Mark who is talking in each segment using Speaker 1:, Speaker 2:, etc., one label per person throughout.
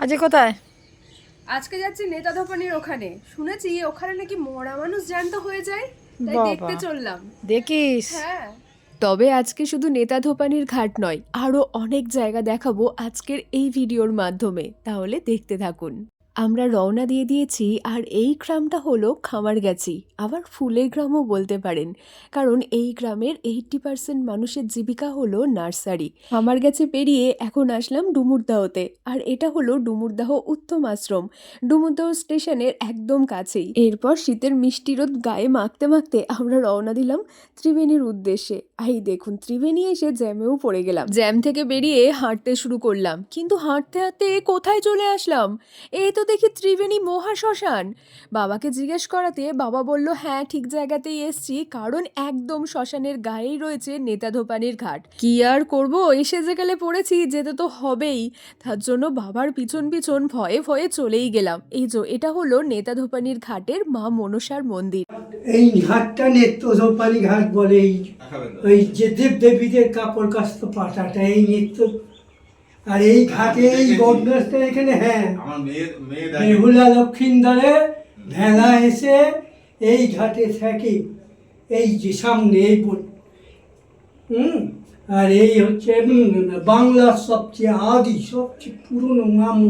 Speaker 1: আজকে কোথায়?
Speaker 2: আজকে যাচ্ছি নেতা ধোপানির ওখানে। শুনেছি ওখানে নাকি মরা মানুষ জ্যান্ত হয়ে যায় তাই দেখতে চললাম।
Speaker 1: দেখিস।
Speaker 2: হ্যাঁ। তবে আজকে শুধু নেতা ধোপানির ঘাট নয় আরও অনেক জায়গা দেখাবো আজকের এই ভিডিওর মাধ্যমে। তাহলে দেখতে থাকুন। আমরা রওনা দিয়ে দিয়েছি আর এই গ্রামটা হলো খামার খামারগাছি। আবার ফুলের গ্রামও বলতে পারেন। কারণ এই গ্রামের এইটটি পার্সেন্ট মানুষের জীবিকা হলো নার্সারি। খামার খামারগাছি পেরিয়ে এখন আসলাম ডুমুরদাহতে। আর এটা হলো ডুমুরদাহ উত্তম আশ্রম। ডুমুরদাহ স্টেশনের একদম কাছেই। এরপর শীতের মিষ্টি রোদ গায়ে মাখতে মাখতে আমরা রওনা দিলাম ত্রিবেণীর উদ্দেশ্যে। এই দেখুন, ত্রিবেণী এসে জ্যামেও পড়ে গেলাম। জ্যাম থেকে বেরিয়ে হাঁটতে শুরু করলাম। কিন্তু হাঁটতে হাঁটতে কোথায় চলে আসলাম? এই তো দেখি ত্রিবেণী মহা শ্মশান। বাবাকে জিজ্ঞেস করাতে বাবা বলল হ্যাঁ ঠিক জায়গাতেই এসছি কারণ একদম শ্মশানের গায়েই রয়েছে নেতাধোপানির ঘাট। কি আর করব? এসে যে গেলে পড়েছি যেতে তো হবেই। তার জন্য বাবার পিছন পিছন ভয়ে ভয়ে চলেই গেলাম। এই যে এটা হলো নেতাধোপানির ঘাটের মা মনসার মন্দির।
Speaker 3: এই ঘাটটা নেত্রধোপানি ঘাট বলে এই ওই যে দেব দেবীদের কাপড় কাস্ত পাটাটা এই নিত্য আর এই ঘাটে এই গন্ডাসটা এখানে হ্যাঁ।
Speaker 4: মেহুলা লক্ষ্মীন দলে দেখে।
Speaker 3: লক্ষিন্দরে ভেলা এসে এই ঘাটে থাকি। এই যে সামনে এই হুম? আর এই হচ্ছে বাংলার সবচেয়ে আদি সবচেয়ে পুরনো মামু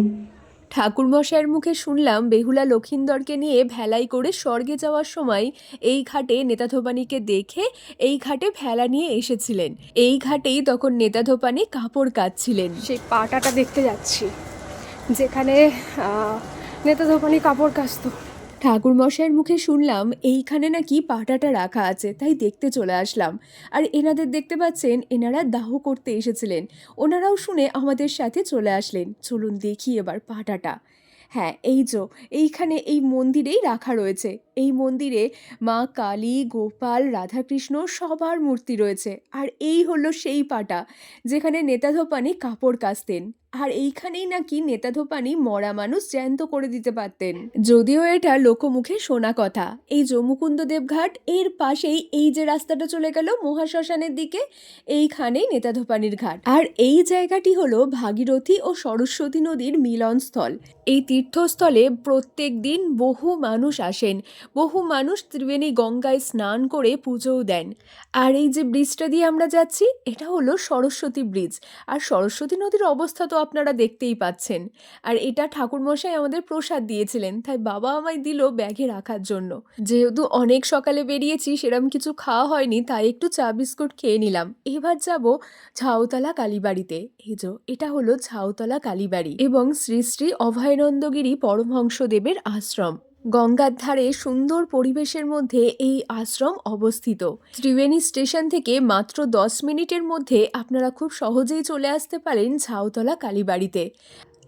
Speaker 2: ঠাকুরমশাইয়ের মুখে শুনলাম বেহুলা লক্ষিন্দরকে নিয়ে ভেলাই করে স্বর্গে যাওয়ার সময় এই ঘাটে নেতাধোপানিকে দেখে এই ঘাটে ভেলা নিয়ে এসেছিলেন। এই ঘাটেই তখন নেতাধোপানি কাপড় কাচ্ছিলেন।
Speaker 1: সেই পাটাটা দেখতে যাচ্ছি, যেখানে নেতাধোপানি নেতা ধোপানি কাপড় কাচতো।
Speaker 2: ঠাকুরমশাইয়ের মুখে শুনলাম এইখানে নাকি পাটাটা রাখা আছে, তাই দেখতে চলে আসলাম। আর এনাদের দেখতে পাচ্ছেন, এনারা দাহ করতে এসেছিলেন। ওনারাও শুনে আমাদের সাথে চলে আসলেন। চলুন দেখি এবার পাটাটা। হ্যাঁ এই যো, এইখানে এই মন্দিরেই রাখা রয়েছে। এই মন্দিরে মা কালী, গোপাল, রাধাকৃষ্ণ সবার মূর্তি রয়েছে। আর এই হলো সেই পাটা, যেখানে নেতাধোপানি কাপড় কাচতেন। আর এইখানেই নাকি নেতাধোপানি মরা মানুষ জ্যান্ত করে দিতে পারতেন। যদিও এটা লোকমুখে শোনা কথা, এই যমুকুন্দ দেবঘাট এর পাশেই এই যে রাস্তাটা চলে গেল মহাশ্মশানের দিকে, এইখানেই নেতাধোপানির ঘাট। আর এই জায়গাটি হলো ভাগীরথী ও সরস্বতী নদীর মিলনস্থল। এই তীর্থস্থলে প্রত্যেক দিন বহু মানুষ আসেন বহু মানুষ ত্রিবেণী গঙ্গায় স্নান করে পুজোও দেন। আর এই যে ব্রিজটা দিয়ে আমরা যাচ্ছি, এটা হলো সরস্বতী ব্রিজ। আর সরস্বতী নদীর অবস্থা তো আপনারা দেখতেই পাচ্ছেন। আর এটা ঠাকুরমশাই আমাদের প্রসাদ দিয়েছিলেন, তাই বাবা আমায় দিল ব্যাগে রাখার জন্য। যেহেতু অনেক সকালে বেরিয়েছি, সেরম কিছু খাওয়া হয়নি, তাই একটু চা বিস্কুট খেয়ে নিলাম। এবার যাব ঝাউতলা কালীবাড়িতে। এই এটা হলো ঝাউতলা কালীবাড়ি। এবং শ্রী শ্রী অভয়ানন্দগিরি পরমহংসদেবের আশ্রম। গঙ্গার ধারে সুন্দর পরিবেশের মধ্যে এই আশ্রম অবস্থিত। ত্রিবেণী স্টেশন থেকে মাত্র দশ মিনিটের মধ্যে আপনারা খুব সহজেই চলে আসতে পারেন ঝাউতলা কালীবাড়িতে।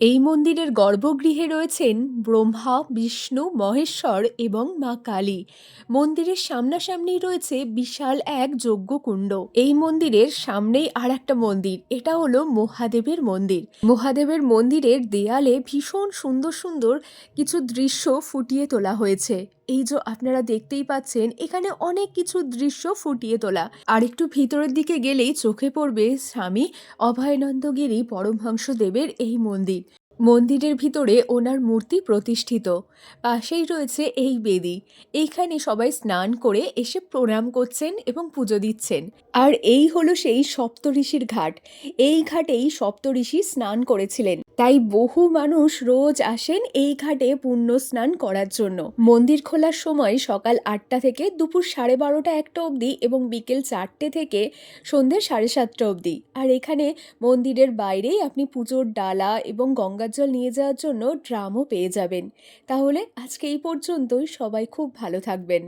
Speaker 2: এই মন্দিরের গর্ভগৃহে রয়েছেন ব্রহ্মা, বিষ্ণু, মহেশ্বর এবং মা কালী। মন্দিরের সামনাসামনি রয়েছে বিশাল এক যজ্ঞকুণ্ড। এই মন্দিরের সামনেই আর একটা মন্দির, এটা হলো মহাদেবের মন্দির। মহাদেবের মন্দিরের দেয়ালে ভীষণ সুন্দর সুন্দর কিছু দৃশ্য ফুটিয়ে তোলা হয়েছে। এই যে আপনারা দেখতেই পাচ্ছেন, এখানে অনেক কিছু দৃশ্য ফুটিয়ে তোলা। আর একটু ভিতরের দিকে গেলেই চোখে পড়বে স্বামী অভয়ানন্দগিরি পরমহংস দেবের এই মন্দির। মন্দিরের ভিতরে ওনার মূর্তি প্রতিষ্ঠিত। পাশেই রয়েছে এই বেদি। এইখানে সবাই স্নান করে এসে প্রণাম করছেন এবং পুজো দিচ্ছেন। আর এই হলো সেই সপ্তঋষির ঘাট। এই ঘাটেই সপ্তঋষি স্নান করেছিলেন। তাই বহু মানুষ রোজ আসেন এই ঘাটে পুণ্য স্নান করার জন্য। মন্দির খোলার সময় সকাল আটটা থেকে দুপুর সাড়ে বারোটা একটা অবধি এবং বিকেল চারটে থেকে সন্ধ্যে সাড়ে সাতটা অবধি। আর এখানে মন্দিরের বাইরেই আপনি পুজোর ডালা এবং গঙ্গার জল নিয়ে যাওয়ার জন্য ড্রামও পেয়ে যাবেন। তাহলে আজকে এই পর্যন্তই। সবাই খুব ভালো থাকবেন।